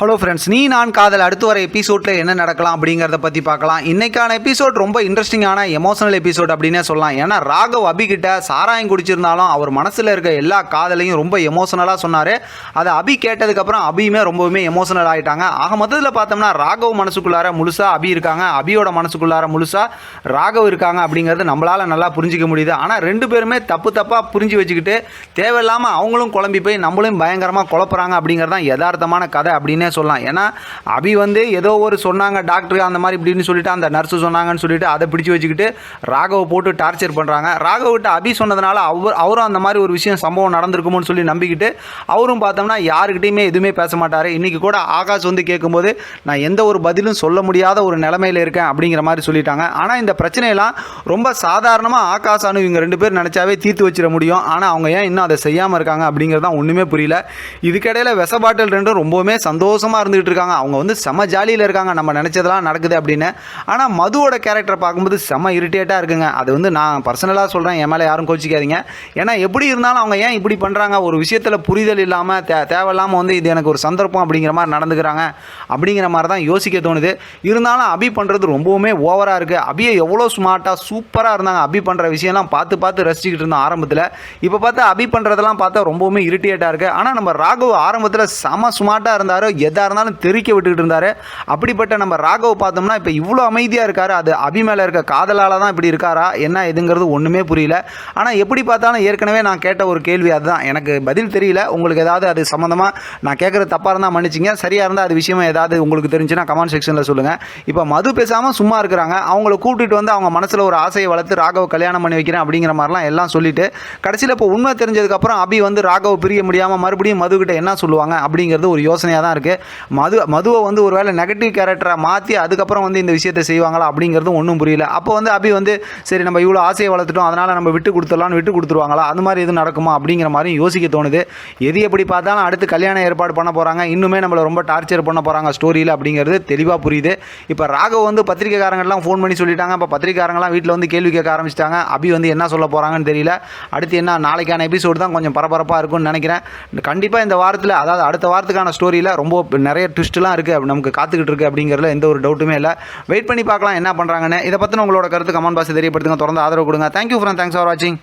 Hello friends நீ நான் காதல் அடுத்து வர எபிசோடில் என்ன நடக்கலாம் அப்படிங்கிறத பற்றி பார்க்கலாம். இன்னைக்கான எபிசோட் ரொம்ப இன்ட்ரெஸ்டிங்கான எமோஷனல் எபிசோட் அப்படின்னே சொல்லலாம். ஏன்னா ராகவ் அபி கிட்ட சாராயம் குடிச்சிருந்தாலும் அவர் மனசில் இருக்க எல்லா காதலையும் ரொம்ப எமோஷனலாக சொன்னார். அதை அபி கேட்டதுக்கப்புறம் அபியுமே ரொம்பவுமே எமோஷனல் ஆகிட்டாங்க ஆக மொத்தத்தில் பார்த்தோம்னா ராகவ் மனசுக்குள்ளார முழுசாக அபி இருக்காங்க. அபியோட மனசுக்குள்ளார முழுசாக ராகவ் இருக்காங்க அப்படிங்கிறது நம்மளால் நல்லா புரிஞ்சிக்க முடியுது. ஆனால் ரெண்டு பேருமே தப்பு தப்பாக புரிஞ்சு வச்சுக்கிட்டு தேவையில்லாமல் அவங்களும் குழம்பி போய் நம்மளும் பயங்கரமாக குழப்புறாங்க அப்படிங்கிறது தான் யதார்த்தமான கதை அப்படின்னு சொல்லலாம். ஏன்னா அபி வந்து ஏதோ ஒரு சொன்னாங்க டாக்டர் அந்த மாதிரி இப்படின்னு சொல்லிட்டு அந்த நர்ஸு சொன்னாங்கன்னு சொல்லிட்டு அதை பிடிச்சி வச்சுக்கிட்டு ராகவை போட்டு டார்ச்சர் பண்ணுறாங்க ராகவிட்ட அபி சொன்னதுனால அவர் அவரும் அந்த மாதிரி ஒரு விஷயம் சம்பவம் நடந்திருக்குமோன்னு சொல்லி நம்பிக்கிட்டு அவரும் பார்த்தோம்னா யாருக்கிட்டையுமே எதுவுமே பேச மாட்டார். இன்றைக்கி கூட ஆகாஷ் வந்து கேட்கும்போது நான் எந்த ஒரு பதிலும் சொல்ல முடியாத ஒரு நிலமையில இருக்கேன் அப்படிங்கிற மாதிரி சொல்லிட்டாங்க. ஆனால் இந்த பிரச்சனையெல்லாம் ரொம்ப சாதாரணமாக ஆகாஷ் அனு இவங்க ரெண்டு பேர் நினச்சாவே தீர்த்து வச்சிட முடியும். ஆனால் அவங்க ஏன் இன்னும் அதை செய்யாமல் இருக்காங்க அப்படிங்கிறது தான் ஒன்றுமே புரியல. இதுக்கிடையில் விச பாட்டில் ரெண்டும் ரொம்பவுமே சந்தோஷம் சந்தோஷமாக இருந்துகிட்டு இருக்காங்க. அவங்க வந்து செம ஜாலியில் இருக்காங்க. நம்ம நினச்சதெல்லாம் நடக்குது அப்படின்னு. ஆனால் மதுவோட கேரக்டரை பார்க்கும்போது செம இரிட்டேட்டாக இருக்குங்க. அது வந்து நான் பர்சனலாக சொல்கிறேன் என் மேலே யாரும் கோச்சிக்காதீங்க ஏன்னா எப்படி இருந்தாலும் அவங்க ஏன் இப்படி பண்ணுறாங்க ஒரு விஷயத்தில் புரிதல் இல்லாமல் தே தேவையில்லாமல் வந்து இது எனக்கு ஒரு சந்தர்ப்பம் அப்படிங்கிற மாதிரி நடந்துக்கிறாங்க. அப்படிங்கிற மாதிரி தான் யோசிக்க தோணுது. இருந்தாலும் அபி பண்ணுறது ரொம்பவுமே ஓவராக இருக்குது அபியை எவ்வளோ ஸ்மார்ட்டாக சூப்பராக இருந்தாங்க. அபி பண்ணுற விஷயம்லாம் பார்த்து பார்த்து ரசிச்சுக்கிட்டு இருந்தோம் ஆரம்பத்தில். இப்போ பார்த்தா அபி பண்ணுறதெல்லாம் பார்த்தா ரொம்பவுமே இரிட்டேட்டாக இருக்குது ஆனால் நம்ம ராகவ் ஆரம்பத்தில் செம ஸ்மார்ட்டாக இருந்தார். எதாக இருந்தாலும் தெரிக்க விட்டுக்கிட்டு இருந்தார். அப்படிப்பட்ட நம்ம ராகவ் பார்த்தோம்னா இப்போ இவ்வளோ அமைதியாக இருக்காரு. அது அபி மேலே இருக்க காதலால் தான் இப்படி இருக்காரா? என்ன எதுங்கிறது ஒன்றுமே புரியல. ஆனால் எப்படி பார்த்தாலும் ஏற்கனவே நான் கேட்ட ஒரு கேள்வி அதுதான். எனக்கு பதில் தெரியல. உங்களுக்கு ஏதாவது அது சம்மந்தமாக நான் கேட்குறது தப்பாக இருந்தால் மன்னிச்சிங்க. சரியாக இருந்தால் அது விஷயமா ஏதாவது உங்களுக்கு தெரிஞ்சுன்னா கமெண்ட் செக்ஷனில் சொல்லுங்கள் இப்போ மது பேசாமல் சும்மா இருக்கிறாங்க. அவங்கள கூப்பிட்டுட்டு வந்து அவங்க மனசில் ஒரு ஆசையை வளர்த்து ராகவ் கல்யாணம் பண்ணி வைக்கிறேன் அப்படிங்கிற மாதிரிலாம் எல்லாம் சொல்லிட்டு கடைசியில் இப்போ உண்மை தெரிஞ்சதுக்கப்புறம் அபி வந்து ராகவ் பிரிய முடியாமல் மறுபடியும் மதுக்கிட்ட என்ன சொல்லுவாங்க அப்படிங்கிறது ஒரு யோசனையாக தான் இருக்குது மது மதுவை வந்து ஒரு வேளை நெகட்டிவ் கேரக்டரை மாற்றி அதுக்கப்புறம் வந்து இந்த விஷயத்தை செய்வாங்களா அப்படிங்கிறதும் ஒன்றும் புரியல. அப்போ வந்து அபி வந்து சரி நம்ம இவ்வளோ ஆசையை வளர்த்துட்டோம் அதனால் நம்ம விட்டு கொடுத்துடலாம்னு விட்டு கொடுத்துருவாங்களா? அது மாதிரி எதுவும் நடக்குமா அப்படிங்கிற மாதிரி யோசிக்க தோணுது. எது எப்படி பார்த்தாலும் அடுத்து கல்யாணம் ஏற்பாடு பண்ண போகிறாங்க இன்னுமே நம்மளை ரொம்ப டார்ச்சர் பண்ண போகிறாங்க ஸ்டோரியில் அப்படிங்கிறது தெளிவாக புரியுது. இப்போ ராகவ் வந்து பத்திரிக்கைக்காரங்கெல்லாம் ஃபோன் பண்ணி சொல்லிட்டாங்க. இப்போ பத்திரிக்கைக்காரங்களாம் வீட்டில் வந்து கேள்வி கேட்க ஆரம்பிச்சிட்டாங்க. அபி வந்து என்ன சொல்ல போகிறாங்கன்னு தெரியல. அடுத்து என்ன நாளைக்கான எபிசோடு தான் கொஞ்சம் பரபரப்பாக இருக்கும்னு நினைக்கிறேன். கண்டிப்பாக இந்த வாரத்தில் அதாவது அடுத்த வாரத்துக்கான ஸ்டோரியில் ரொம்ப நிறைய ட்விஸ்ட்லாம் இருக்குது நமக்கு காத்துக்கிட்டு இருக்கு அப்படிங்கிறதுல எந்த ஒரு டவுட்டுமே இல்லை. வெயிட் பண்ணி பார்க்கலாம் என்ன பண்ணுறாங்கன்னு இதை பற்றின உங்களோட கருத்து கமெண்ட் பாக்ஸ் தெரியப்படுத்துங்க. தொடர்ந்து ஆதரவு கொடுங்க. தேங்க்யூ ஃப்ரெண்ட் தேங்க்ஸ் ஃபார் வாட்சிங்